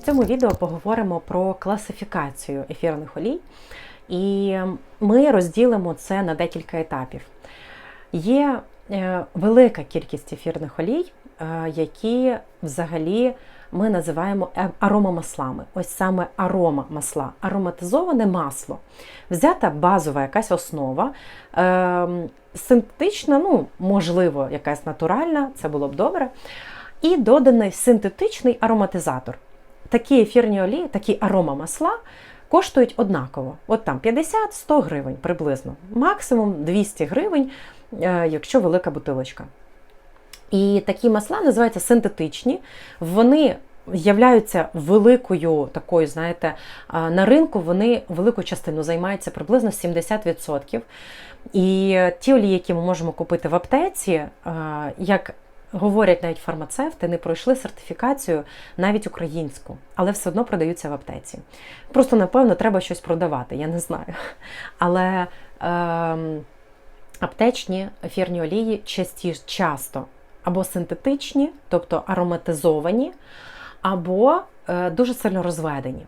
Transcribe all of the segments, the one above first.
В цьому відео поговоримо про класифікацію ефірних олій, і ми розділимо це на декілька етапів. Є е, велика кількість ефірних олій, е, які взагалі ми називаємо е- аромамаслами. Ось саме арома масла, ароматизоване масло. Взята базова якась основа, синтетична, ну, можливо, якась натуральна, це було б добре. І доданий синтетичний ароматизатор. Такі ефірні олії, такі аромамасла коштують однаково. От там 50-100 гривень приблизно, максимум 200 гривень, е, якщо велика бутилочка. І такі масла називаються синтетичні. Вони являються великою такою, знаєте, на ринку вони велику частину займаються приблизно 70%. І ті олії, які ми можемо купити в аптеці, як говорять навіть фармацевти, не пройшли сертифікацію навіть українську, але все одно продаються в аптеці. Просто, напевно, треба щось продавати, я не знаю. Але. Е, Аптечні ефірні олії частіше часто або синтетичні, тобто ароматизовані, або е, дуже сильно розведені.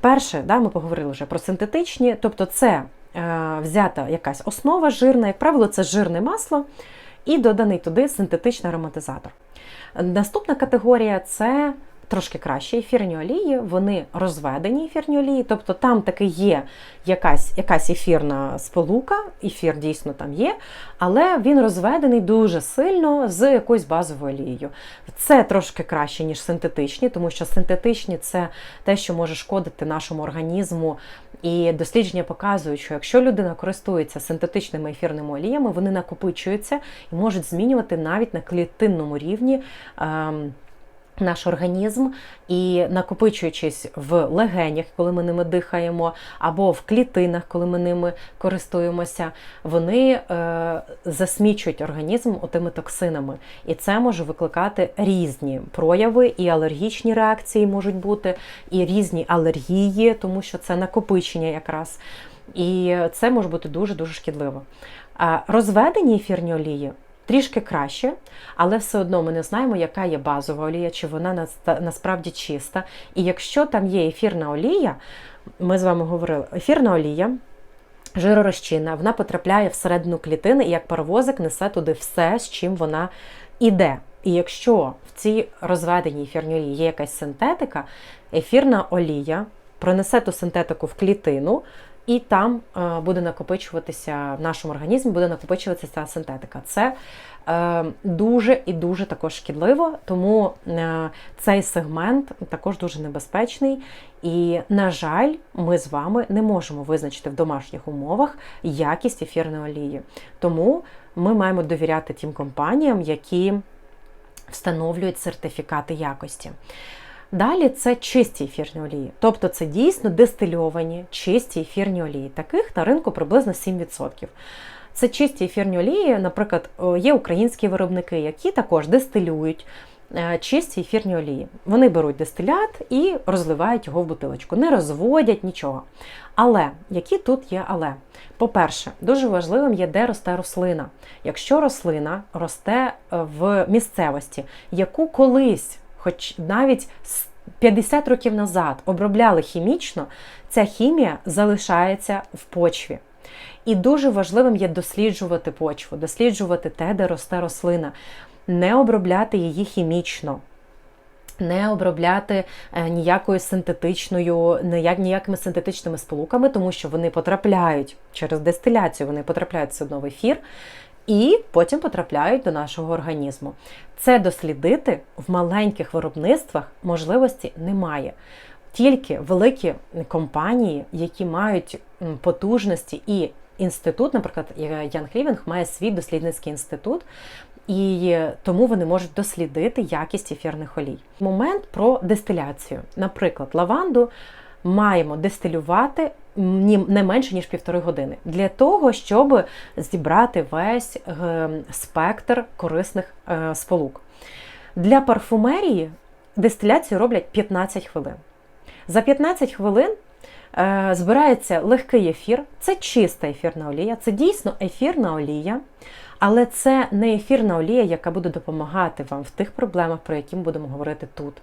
Перше, да, ми поговорили вже про синтетичні, тобто це е, взята якась основа жирна, як правило, це жирне масло, і доданий туди синтетичний ароматизатор. Наступна категорія це трошки кращі ефірні олії, вони розведені ефірні олії, тобто там таки є якась якась ефірна сполука, ефір дійсно там є, але він розведений дуже сильно з якоюсь базовою олією. Це трошки краще, ніж синтетичні, тому що синтетичні це те, що може шкодити нашому організму. І дослідження показують, що якщо людина користується синтетичними ефірними оліями, вони накопичуються і можуть змінювати навіть на клітинному рівні. Ем, наш організм і накопичуючись в легенях, коли ми ними дихаємо, або в клітинах, коли ми ними користуємося, вони е, засмічують організм отими токсинами. І це може викликати різні прояви, і алергічні реакції можуть бути, і різні алергії, тому що це накопичення якраз. І це може бути дуже-дуже шкідливо. Розведені ефірні олії трішки краще, але все одно ми не знаємо, яка є базова олія, чи вона насправді чиста. І якщо там є ефірна олія, ми з вами говорили, ефірна олія. Жиророзчинна, вона потрапляє всередину клітини і як паровозик несе туди все, з чим вона іде. І якщо в цій розведеній ефірній олії є якась синтетика, ефірна олія пронесе ту синтетику в клітину, і там е, буде накопичуватися в нашому організмі, буде накопичуватися ця синтетика. Це е, дуже і дуже також шкідливо, тому е, цей сегмент також дуже небезпечний. І, на жаль, ми з вами не можемо визначити в домашніх умовах якість ефірної олії. Тому ми маємо довіряти тим компаніям, які встановлюють сертифікати якості. Далі це чисті ефірні олії, тобто це дійсно дистильовані чисті ефірні олії. Таких на ринку приблизно 7%. Це чисті ефірні олії, наприклад, є українські виробники, які також дистилюють е, чисті ефірні олії. Вони беруть дистилят і розливають його в бутилочку, не розводять нічого. Але які тут є але? По-перше, дуже важливим є, де росте рослина. Якщо рослина росте е, в місцевості, яку колись хоч навіть 50 років назад обробляли хімічно, ця хімія залишається в почві. І дуже важливим є досліджувати почву, досліджувати те, де росте рослина, не обробляти її хімічно. Не обробляти е, ніякою синтетичною, ніякими синтетичними сполуками, тому що вони потрапляють через дистиляцію, вони потрапляють все одно в ефір, і потім потрапляють до нашого організму. Це дослідити в маленьких виробництвах можливості немає. Тільки великі компанії, які мають потужності і інститут, наприклад, Ян Хлівінг має свій дослідницький інститут, і тому вони можуть дослідити якість ефірних олій. Момент про дистиляцію. Наприклад, лаванду маємо дистилювати не менше ніж півтори години для того, щоб зібрати весь е, спектр корисних е, сполук. Для парфумерії дистиляцію роблять 15 хвилин. За 15 хвилин е, збирається легкий ефір, це чиста ефірна олія, це дійсно ефірна олія, Але це не ефірна олія, яка буде допомагати вам в тих проблемах, про які ми будемо говорити тут.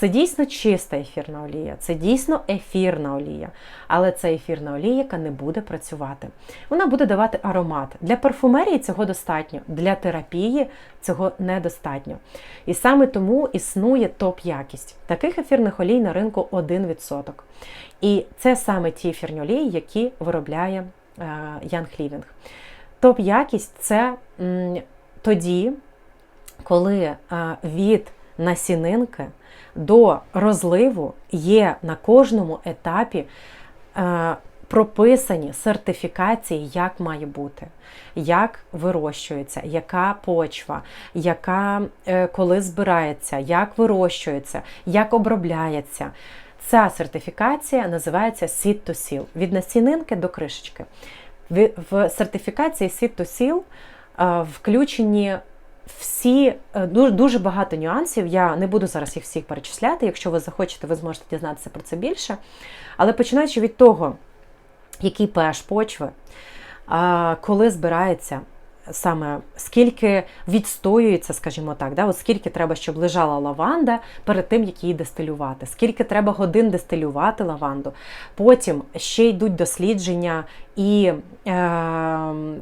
Це дійсно чиста ефірна олія, це дійсно ефірна олія, але це ефірна олія, яка не буде працювати. Вона буде давати аромат. Для парфумерії цього достатньо, для терапії цього недостатньо. І саме тому існує топ-якість. Таких ефірних олій на ринку 1%. І це саме ті ефірні олії, які виробляє Янг Лівінг. Топ-якість це тоді, коли від насінинки до розливу є на кожному етапі прописані сертифікації, як має бути, як вирощується, яка почва, яка е, коли збирається, як вирощується, як обробляється. Ця сертифікація називається Seed to Seal, від насінинки до кришечки. В сертифікації Seed to Seal включені всі е, дуже дуже багато нюансів. Я не буду зараз їх всіх перечисляти. Якщо ви захочете, ви зможете дізнатися про це більше. Але починаючи від того, який pH почви, коли збирається саме скільки відстоюється, скажімо так, да, от скільки треба, щоб лежала лаванда перед тим, як її дистилювати, скільки треба годин дистилювати лаванду. Потім ще йдуть дослідження, і е,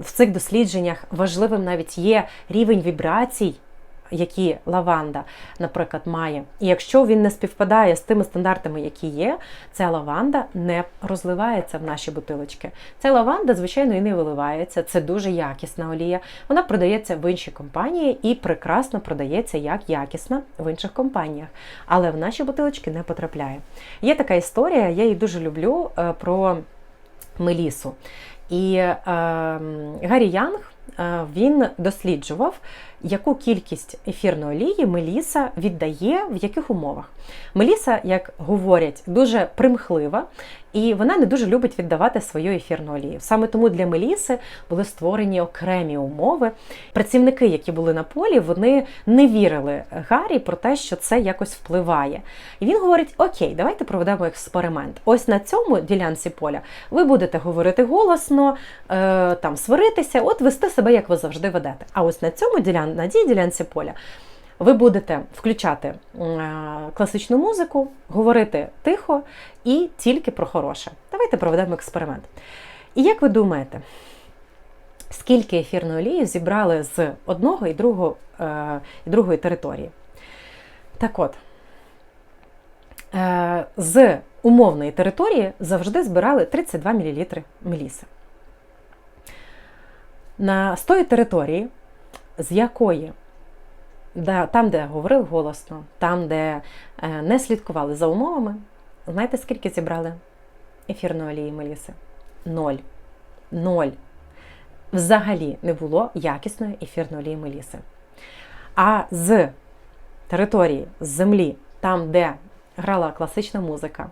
в цих дослідженнях важливим навіть є рівень вібрацій які лаванда, наприклад, має. І якщо він не співпадає з тими стандартами, які є, ця лаванда не розливається в наші бутилочки. Ця лаванда, звичайно, і не виливається. Це дуже якісна олія. Вона продається в іншій компанії і прекрасно продається як якісна в інших компаніях. Але в наші бутилочки не потрапляє. Є така історія, я її дуже люблю е, про Мелісу. І е, Гаррі Янг е, він досліджував, яку кількість ефірної олії Меліса віддає в яких умовах. Меліса, як говорять, дуже примхлива, і вона не дуже любить віддавати свою ефірну олію. Саме тому для Меліси були створені окремі умови. Працівники, які були на полі, вони не вірили Гаррі про те, що це якось впливає. І він говорить: Окей, давайте проведемо експеримент. Ось на цьому ділянці поля ви будете говорити голосно, е, там сваритися, от вести себе, як ви завжди ведете. А ось на цьому ділян... на цій ділянці поля ви будете включати класичну музику, говорити тихо і тільки про хороше. Давайте проведемо експеримент. І як ви думаєте, скільки ефірної олії зібрали з одного і другого, е, і другої території? Так от, е, з умовної території завжди збирали 32 мл меліси. На з тої території, з якої там, де говорили голосно, там, де е, не слідкували за умовами, знаєте, скільки зібрали ефірної олії Меліси? Ноль. Ноль. Взагалі не було якісної ефірної олії Меліси. А з території, з землі, там, де грала класична музика,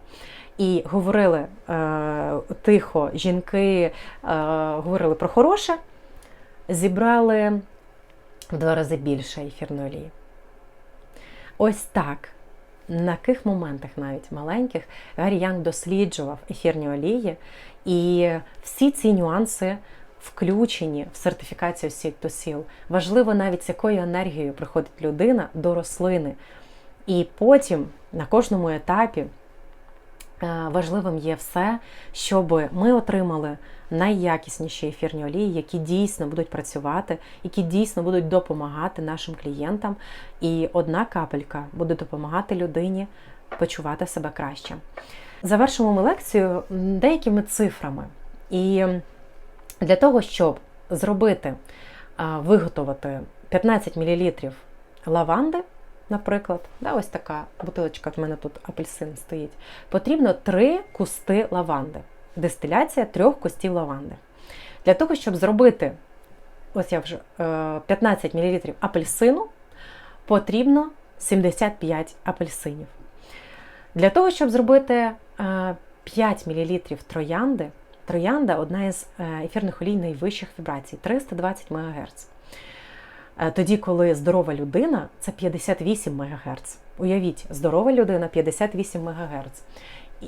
і говорили е, тихо, жінки е, говорили про хороше, зібрали в два рази більше ефірної олії. Ось так. На яких моментах навіть маленьких Гаррі Янг досліджував ефірні олії, і всі ці нюанси включені в сертифікацію Seed to Seal. Важливо навіть з якою енергією приходить людина до рослини. І потім на кожному етапі важливим є все, щоб ми отримали найякісніші ефірні олії, які дійсно будуть працювати, які дійсно будуть допомагати нашим клієнтам. І одна капелька буде допомагати людині почувати себе краще. Завершимо ми лекцію деякими цифрами. І для того, щоб зробити, е, виготовити 15 мл лаванди наприклад, да, ось така бутилочка, в мене тут апельсин стоїть, потрібно три кусти лаванди. Дистиляція трьох кустів лаванди. Для того, щоб зробити ось я вже 15 е, мл апельсину, потрібно 75 апельсинів. Для того, щоб зробити 5 е, мл троянди, троянда одна із е, ефірних олій найвищих вібрацій 320 МГц. Е, тоді, коли здорова людина це 58 МГц. Уявіть, здорова людина 58 МГц.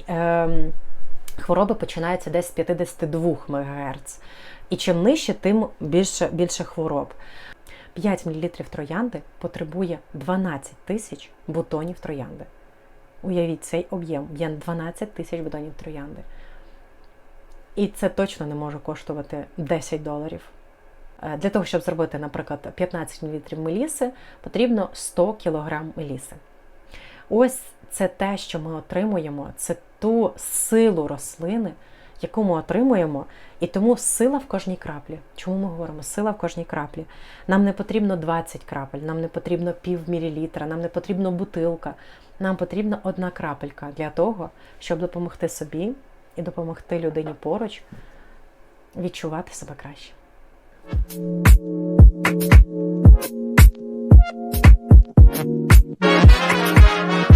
Ем, хвороби починаються десь з 52 МГц. І чим нижче, тим більше, більше хвороб. 5 мл троянди потребує 12 тисяч бутонів троянди. Уявіть цей об'єм, є 12 тисяч бутонів троянди. І це точно не може коштувати 10 доларів. Е, Для того, щоб зробити, наприклад, 15 мл меліси, потрібно 100 кг меліси. Ось це те, що ми отримуємо, це ту силу рослини, яку ми отримуємо, і тому сила в кожній краплі. Чому ми говоримо сила в кожній краплі? Нам не потрібно 20 крапель, нам не потрібно пів мілілітра, нам не потрібно бутилка. Нам потрібна одна крапелька для того, щоб допомогти собі і допомогти людині поруч відчувати себе краще. Thank you.